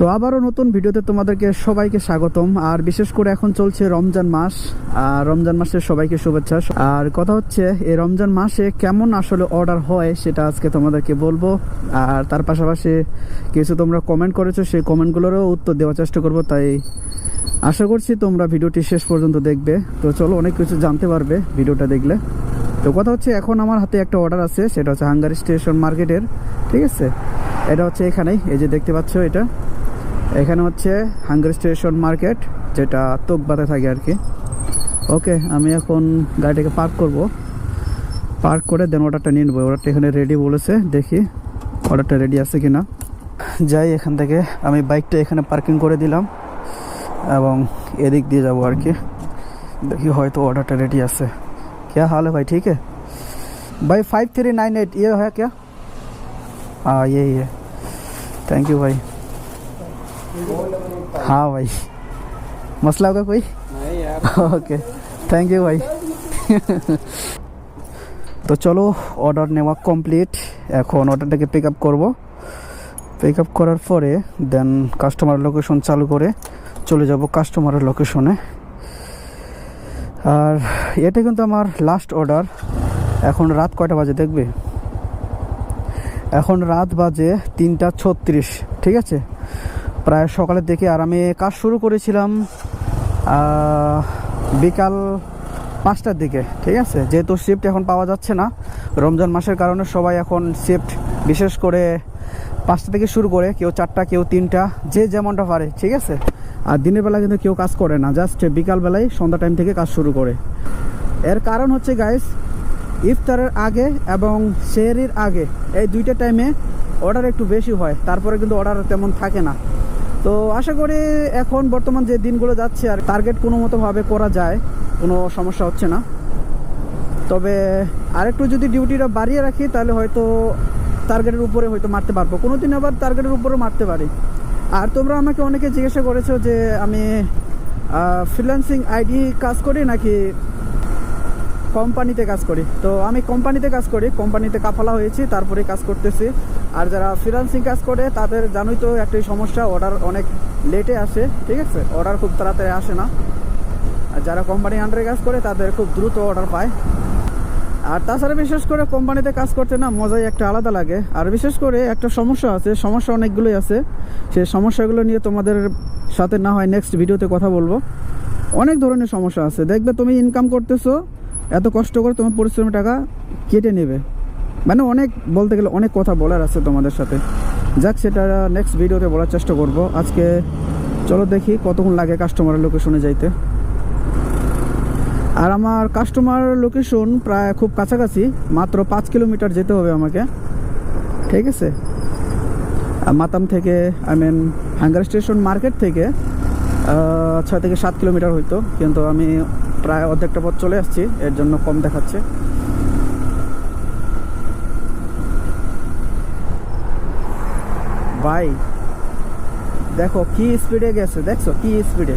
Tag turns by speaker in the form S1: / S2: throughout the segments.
S1: তো আবারও নতুন ভিডিওতে তোমাদেরকে সবাইকে স্বাগতম। আর বিশেষ করে এখন চলছে রমজান মাস। আর রমজান মাসের সবাইকে শুভেচ্ছা। আর কথা হচ্ছে, এই রমজান মাসে কেমন আসলে অর্ডার হয় সেটা আজকে তোমাদেরকে বলব। আর তার পাশাপাশি কিছু তোমরা কমেন্ট করেছ, সেই কমেন্টগুলোরও উত্তর দেওয়ার চেষ্টা করব। তাই আশা করছি তোমরা ভিডিওটি শেষ পর্যন্ত দেখবে। তো চলো অনেক কিছু জানতে পারবে ভিডিওটা দেখলে। তো কথা হচ্ছে, এখন আমার হাতে একটা অর্ডার আছে। সেটা হচ্ছে হাঙ্গারি স্টেশন মার্কেটের ঠিক আছে? এটা হচ্ছে এখানেই। এই যে দেখতে পাচ্ছ এটা। এখানে হচ্ছে হাঙ্গারি স্টেশন মার্কেট যেটা তোকবাতে থাকে আর কি ওকে আমি এখন গাড়িটাকে পার্ক করব পার্ক করে দেন অর্ডারটা নিয়ে নেবো অর্ডারটা এখানে রেডি বলেছে দেখি অর্ডারটা রেডি আছে কিনা যাই এখান থেকে আমি বাইকটা এখানে পার্কিং করে দিলাম এবং এদিক দিয়ে যাবো আর কি দেখি হয়তো ऑर्डर रेडी আছে क्या हाल है भाई ठीक है भाई फाइव थ्री नाइन एट ये है क्या हाँ यही है थैंक यू भाई हाँ भाई मसला होगा कोई
S2: नहीं यार
S1: ওকে থ্যাংক ইউ ভাই তো চলো অর্ডার নেওয়া কমপ্লিট এখন অর্ডারটাকে পিক আপ করবো পিক আপ করার পরে দেন কাস্টমার লোকেশন চালু করে চলে যাব কাস্টমারের লোকেশনে আর এটা কিন্তু আমার লাস্ট অর্ডার এখন রাত কয়টা বাজে দেখবে এখন রাত বাজে তিনটা ছত্রিশ ঠিক আছে প্রায় সকালের দিকে আর আমি কাজ শুরু করেছিলাম বিকাল পাঁচটার দিকে, ঠিক আছে? যেহেতু শিফট এখন পাওয়া যাচ্ছে না, রমজান মাসের কারণে সবাই এখন শিফট বিশেষ করে পাঁচটা থেকে শুরু করে, কেউ চারটা, কেউ তিনটা, যে যেমনটা পারে, ঠিক আছে? আর দিনের বেলা কিন্তু কেউ কাজ করে না জাস্ট বিকালবেলায় সন্ধ্যা টাইম থেকে কাজ শুরু করে। এর কারণ হচ্ছে গাইস ইফতারের আগে এবং শেহরির আগে, এই দুইটা টাইমে অর্ডার একটু বেশি হয়, তারপরে কিন্তু অর্ডার তেমন থাকে না। তো আশা করি এখন বর্তমান যে দিনগুলো যাচ্ছে আর টার্গেট কোনো মতোভাবে করা যায়, কোনো সমস্যা হচ্ছে না। তবে আরেকটু যদি ডিউটিটা বাড়িয়ে রাখি, তাহলে হয়তো টার্গেটের উপরে হয়তো মারতে পারব। কোনো দিন আবার টার্গেটের উপরে মারতে পারি। আর তোমরা আমাকে অনেকে জিজ্ঞাসা করেছ যে আমি ফ্রিল্যান্সিং আইডি কাজ করি নাকি কোম্পানিতে কাজ করি? তো আমি কোম্পানিতে কাজ করি কোম্পানিতে কাফালা হয়েছি, তারপরে কাজ করতেছি। আর যারা ফ্রিল্যান্সিং কাজ করে, তাদের জানোই তো একটাই সমস্যা অর্ডার অনেক লেটে আসে, ঠিক আছে? অর্ডার খুব তাড়াতাড়ি আসে না। আর যারা কোম্পানি আন্ডারে কাজ করে, তাদের খুব দ্রুত অর্ডার পায়। আর তাছাড়া বিশেষ করে কোম্পানিতে কাজ করতে না মজাই একটা আলাদা লাগে। আর বিশেষ করে একটা সমস্যা আছে, সমস্যা অনেকগুলোই আছে। সেই সমস্যাগুলো নিয়ে তোমাদের সাথে না হয় নেক্সট ভিডিওতে কথা বলব। অনেক ধরনের সমস্যা আছে। দেখবে তুমি ইনকাম করতেছো, এত কষ্ট করে তোমার পরিশ্রমের টাকা কেটে নেবে। মানে অনেক বলতে গেলে অনেক কথা বলার আছে তোমাদের সাথে। যাক, সেটা নেক্সট ভিডিওতে বলার চেষ্টা করব। আজকে চলো দেখি কতক্ষণ লাগে কাস্টমারের লোকেশনে যাইতে। আর আমার কাস্টমার লোকেশন প্রায় খুব কাছাকাছি, মাত্র পাঁচ কিলোমিটার যেতে হবে আমাকে। ঠিক আছে? মাতাম থেকে I mean hunger station market থেকে ছয় থেকে সাত কিলোমিটার হইতো। কিন্তু আমি প্রায় অর্ধেকটা পথ চলে আসছি, এর জন্য কম দেখাচ্ছে। ভাই, দেখো কি স্পিডে গেছে, দেখছ? কি স্পিডে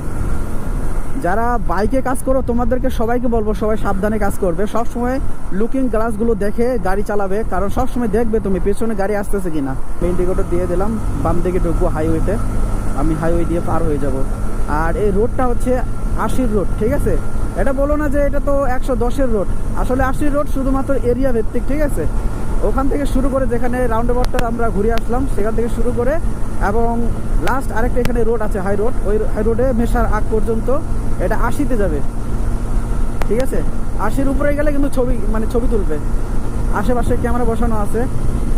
S1: যারা বাইকে কাজ করো, তোমাদেরকে সবাইকে বলব, সবাই সাবধানে কাজ করবে। সব সময় লুকিং গ্লাসগুলো দেখে গাড়ি চালাবে, কারণ সব সময় দেখবে তুমি পেছনে গাড়ি আসতেছে কিনা। মেইন ইন্ডিকেটর দিয়ে দিলাম, বাম দিকে ঢুকবো হাইওয়েতে আমি হাইওয়ে দিয়ে পার হয়ে যাব। আর এই রোডটা হচ্ছে আশির রোড ঠিক আছে? এটা বলো না যে এটা তো একশো দশের রোড আসলে আশির রোড শুধুমাত্র এরিয়া ভিত্তিক, ঠিক আছে? ওখান থেকে শুরু করে যেখানে রাউন্ড অ্যাবাউটটা আমরা ঘুরে আসলাম, সেখান থেকে শুরু করে এবং লাস্ট আরেকটা এখানে রোড আছে হাই রোড ওই হাই রোডে মেশার আগ পর্যন্ত এটা আশিতে যাবে। ঠিক আছে? আশির উপরে গেলে কিন্তু ছবি মানে ছবি তুলবে। আশেপাশে ক্যামেরা বসানো আছে।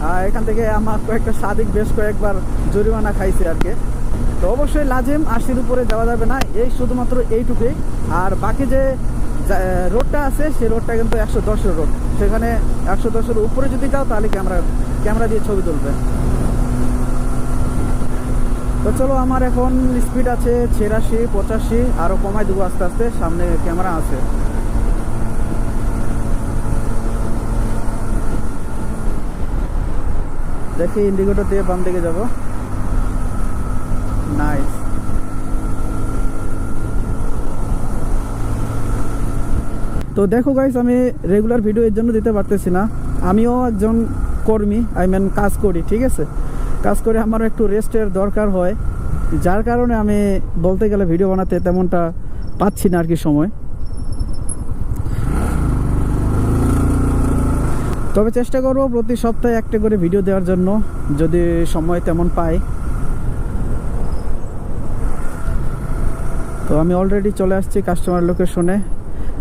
S1: আর এখান থেকে আমার কয়েকটা সাদিক বেশ কয়েকবার জরিমানা খাইছে আর কি। তো অবশ্যই লাজিম, আশির উপরে যাওয়া যাবে না, এই শুধুমাত্র এইটুকুই। আর বাকি যে রোডটা আছে, সেই রোডটা কিন্তু একশো দশের রোড সেখানে একশো দশের উপরে যদি যাও, তাহলে ক্যামেরা ক্যামেরা দিয়ে ছবি তুলবে। তো চলো, আমার এখন স্পিড আছে ছিয়াশি, পঁচাশি আরও কমায় দেবো আস্তে আস্তে, সামনে ক্যামেরা আছে। দেখি ইন্ডিকেটর দিয়ে বাম দিকে যাব। নাইস তো দেখো গাইস আমি রেগুলার ভিডিও এর জন্য দিতে পারতেছি না। আমিও একজন কর্মী আই মিন কাজ করি, ঠিক আছে? কাজ করে আমার একটু রেস্টের দরকার হয়। যার কারণে আমি বলতে গেলে ভিডিও বানাতে তেমনটা পাচ্ছি না আর কি সময়। তবে চেষ্টা করব প্রতি সপ্তাহে একটা করে ভিডিও দেওয়ার জন্য, যদি সময় তেমন পাই। তো আমি অলরেডি চলে আসছি কাস্টমার লোকেশনে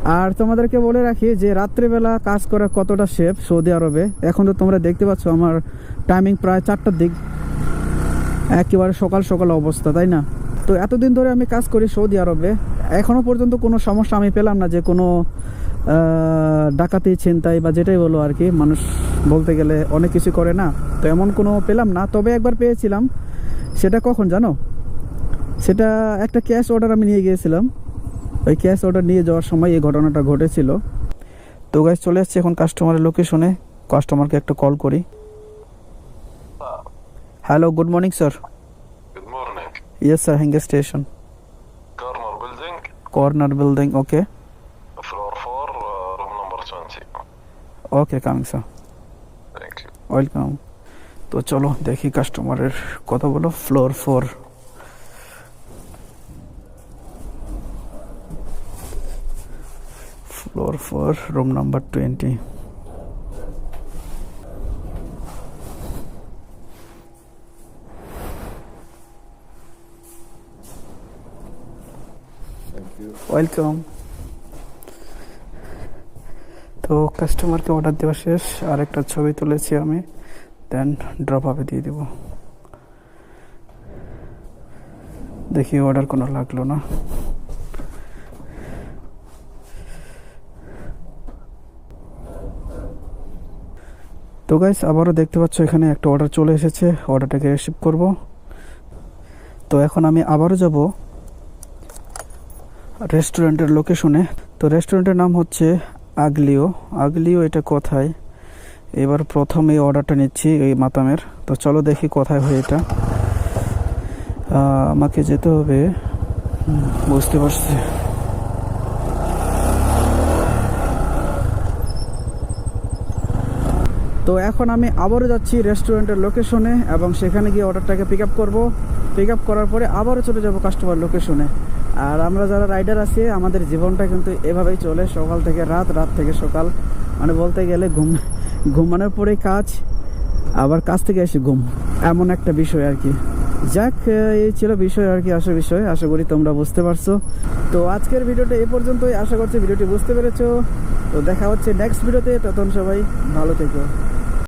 S1: আর তোমাদেরকে বলে রাখি যে রাত্রেবেলা কাজ করা কতটা সেফ সৌদি আরবে। এখন তো তোমরা দেখতে পাচ্ছ আমার টাইমিং প্রায় চারটার দিক। একেবারে সকাল সকাল অবস্থা, তাই না? তো এতদিন ধরে আমি কাজ করি সৌদি আরবে। এখনও পর্যন্ত কোনো সমস্যা আমি পেলাম না যে কোনো ডাকাতি, ছিনতাই বা যেটাই বলো আর কি, মানুষ বলতে গেলে অনেক কিছু করে না। তো এমন কোনো পেলাম না, তবে একবার পেয়েছিলাম। সেটা কখন জানো? সেটা একটা ক্যাশ অর্ডার আমি নিয়ে গিয়েছিলাম। ওই ক্যাশ অর্ডার নিয়ে যাওয়ার সময় এই ঘটনাটা ঘটেছিল। তো গাছ চলে আসছে এখন কাস্টমারের লোকেশনে কাস্টমারকে একটা কল করি। Hello good morning sir
S2: Good morning.
S1: Yes sir হ্যাঙ্গে station
S2: Corner building,
S1: corner building okay
S2: floor 4, uh, room number 20.
S1: Okay coming
S2: sir you.
S1: Welcome তো চলো দেখি কাস্টমারের কথা বলো। Floor four four room number twenty welcome তো কাস্টমারকে order দেওয়া শেষ আর একটা ছবি তুলেছি আমি দেন ড্রপ আপে দিয়ে দেব। দেখি অর্ডার কোনো লাগল না। তো গাইস আবারও দেখতে পাচ্ছ এখানে একটা অর্ডার চলে এসেছে। অর্ডারটাকে রিসিভ করব। তো এখন আমি আবারও যাব রেস্টুরেন্টের লোকেশনে তো রেস্টুরেন্টের নাম হচ্ছে আগলিও আগলিও এটা কোথায়? এবার প্রথম এই অর্ডারটা নিচ্ছি এই মাতামের। তো চলো দেখি কোথায় হয় এটা। আমাকে যেতে হবে। বুঝতে পারছি। তো এখন আমি আবারও যাচ্ছি রেস্টুরেন্টের লোকেশনে এবং সেখানে গিয়ে অর্ডারটাকে পিক আপ করব। পিক আপ করার পরে আবারও চলে যাব কাস্টমার লোকেশনে আর আমরা যারা রাইডার আছি, আমাদের জীবনটা কিন্তু এভাবেই চলে। সকাল থেকে রাত রাত থেকে সকাল। মানে বলতে গেলে ঘুম, ঘুমানোর পরে কাজ, আবার কাজ থেকে এসে ঘুম। এমন একটা বিষয় আর কি। যাক, এই ছিল বিষয় আর কি আসল বিষয়। আশা করি তোমরা বুঝতে পারছ। তো আজকের ভিডিওটা এ পর্যন্তই। আশা করছি ভিডিওটি বুঝতে পেরেছ। তো দেখা হচ্ছে নেক্সট ভিডিওতে। তখন সবাই ভালো থেকো।